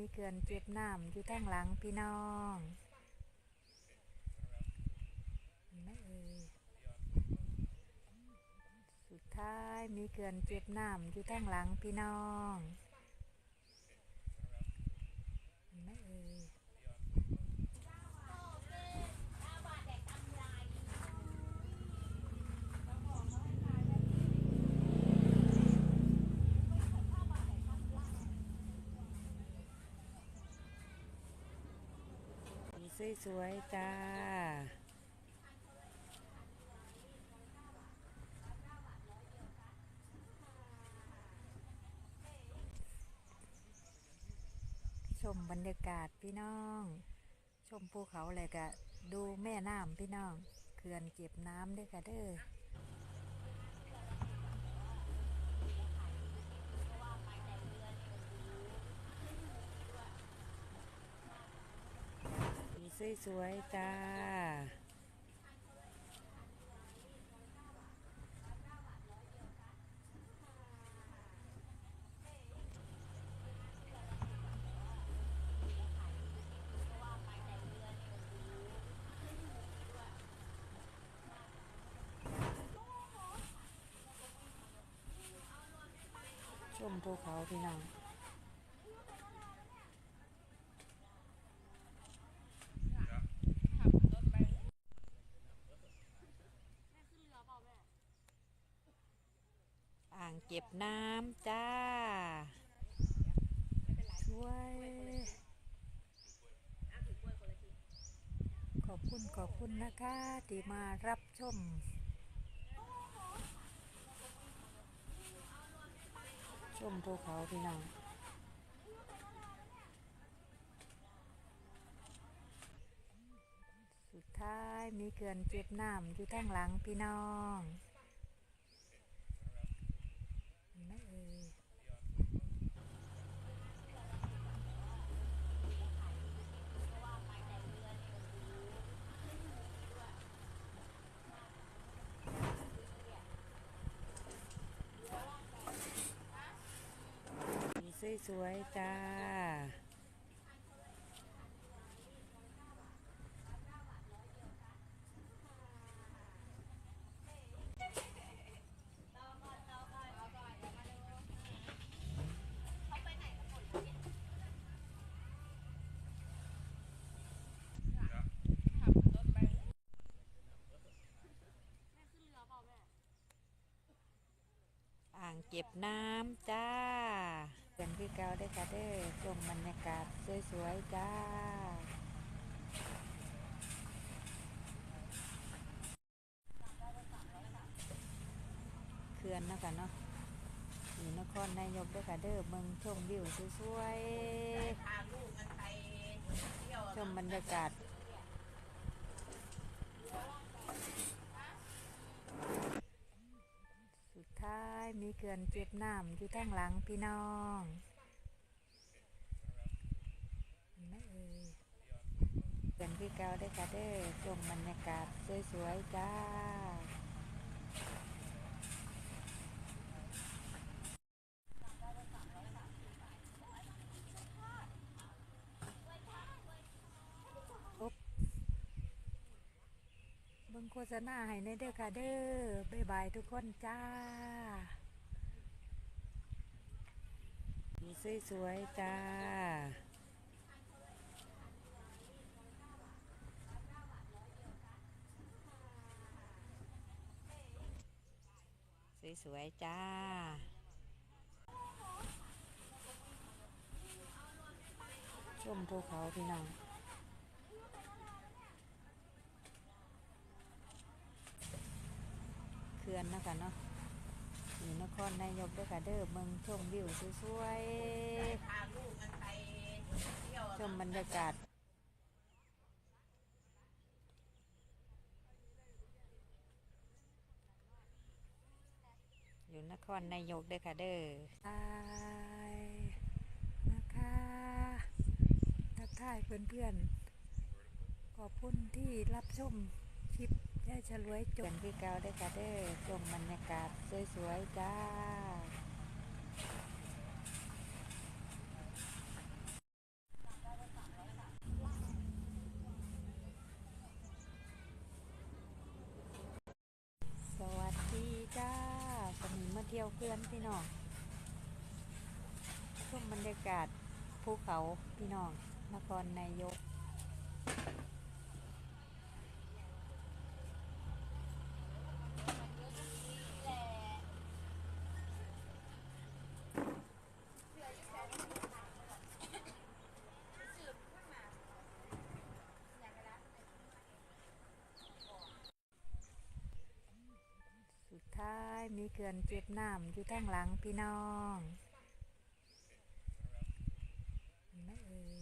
มีเกลือนเจ็บน้ำอยู่ทางหลังพี่น้องเห็นไม่เอ่ยสุดท้ายมีเกลือนเจ็บน้ำอยู่ทางหลังพี่น้องเห็นไหม่เอ่ย สวยๆจ้า ชมบรรยากาศพี่น้อง ชมภูเขาเลยกะ ดูแม่น้ำพี่น้อง เขื่อนเก็บน้ำด้วยกะเด้อ สวยๆจ้า ชมภูเขาพี่น้องางเก็บน้ำจ้าช่วย ขอบคุณขอบคุณนะคะที่มารับชมชมภูเขาพี่น้องสุดท้ายมีเกลือนเจ็บน้ำอยู่ทางหลังพี่น้องเห็นไหม่เอ่ย สวยๆจ้า อ่างเก็บน้ำจ้า เกาได้อค่ะเด้อชมบรรยากาศสวยๆจ้าเขื่อนนะคะเนาะอยู่นครนายกได้อค่ะเด้อเมืองชมวิวสวยๆชมบรรยากาศสุดท้ายมีเกลือนเจ็บน้ำอยู่ทางหลังพี่น้องเห็นไหม่เอ่ยเกลือนพี่เกาได้ค่ะเด้อชมบรรยากาศสวยๆจ้าเบิ่งโฆษณาให้ในเด้อค่ะเด้อบ๊ายบายทุกคนจ้าสีสวยๆจ้า สวยๆจ้า ชมภูเขาพี่น้องเขื่อนเนาะคะเนาะอยู่นครนายกด้วยค่ะเด้อเมืองชมวิวสวยๆชมบรรยากาศ อยู่นครนายกด้วยค่ะเด้อทายนะคะทักทายเพื่อนๆขอบคุณที่รับชมคลิปยายฉลวยจนพี่เกาได้วยค่ะเด้อชมบรรยากาศสวยๆจ้า ที่ยว เพื่อนพี่น้องชมบรรยากาศภูเขาพี่น้องนครนายก สุดท้ายมี เขื่อนเจ็บน้ำอยู่ทางหลังพี่น้องนไม่เอ่ย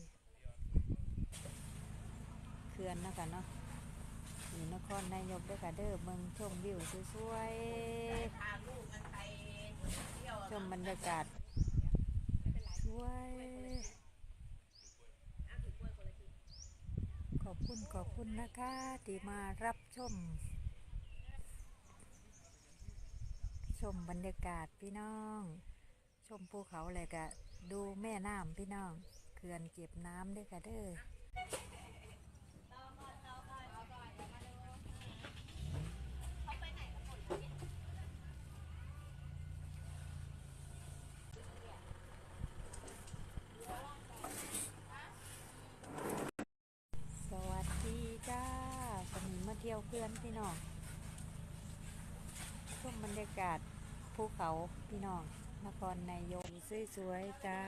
เขื่อนนะคะเนาะอยู่นครนายกด้วยค่ะเด้อเมืองชมวิวสวยๆชมบรรยากาศสวยขอบคุณขอบคุณนะคะที่มารับชม ช มบรรยากาศพี่น้อง ชมภูเขาเลยกะ ดูแม่น้ำพี่น้องเขื่อนเก็บน้ำด้วยค่ะเด้อสวัสดีจ้าสมิงมาเที่ยวเพื่อนพี่น้องชมบรรยากาศ ภูเขาพี่น้องนครนายกสวยๆจ้า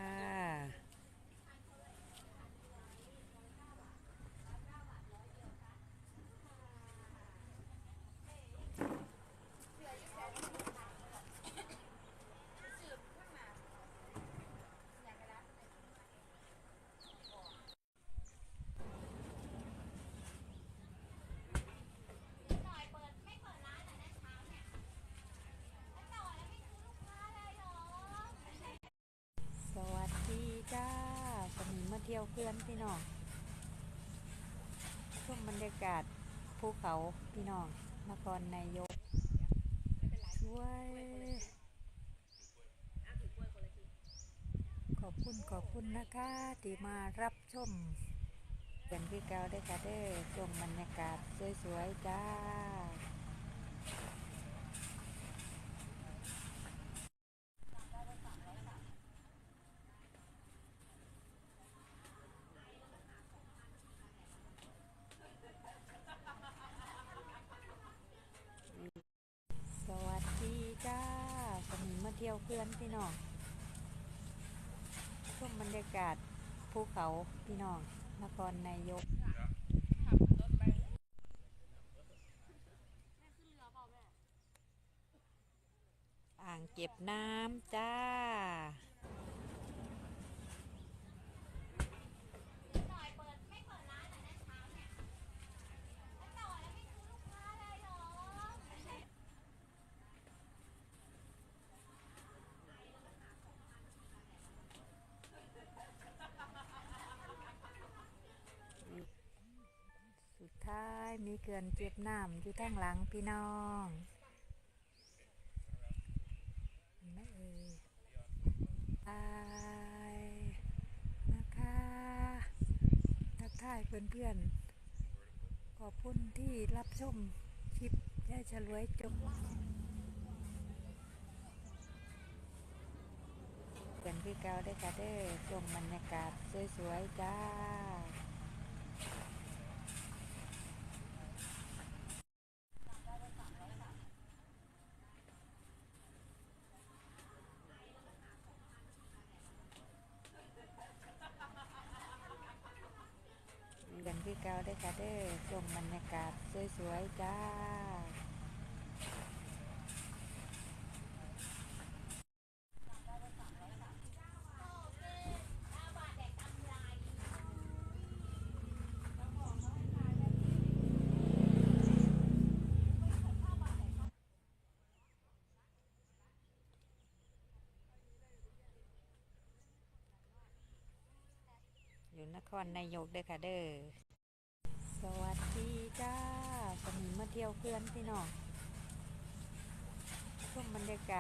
สวัสดีจ้าสมิงมาเที่ยวเพื่อนพี่น้องชมบรรยากาศภูเขาพี่น้องนครนายกสวย ขอบคุณขอบคุณนะคะที่มารับชมเป็นพี่เกาได้ค่ะเด้อชมบรรยากาศสวยๆจ้า สวัสดีจ้าสมิงมาเที่ยวเพื่อนพี่น้องชมบรรยากาศภูเขาพี่น้องนครนายกอ่างเก็บน้ำจ้า สุดท้ายมี เขื่อนเจ็บน้ำอยู่ทางหลังพี่น้องเห็นไม่เอ่ยตายนะคะทักทายเพื่อนๆ ขอบคุณที่รับชมคลิปยาฉลวยจบกันพี่เกาได้ค่ะเด้อชมบรรยากาศสวยๆ จ้า เก่าได้ค่ะเด้อชมบรรยากาศสวยๆจ้าอยู่นครนายกเด้อค่ะเด้อ สวัสดีจ้าสมีมาเที่ยวเพื่อนพี่น้องชมบรรยากาศ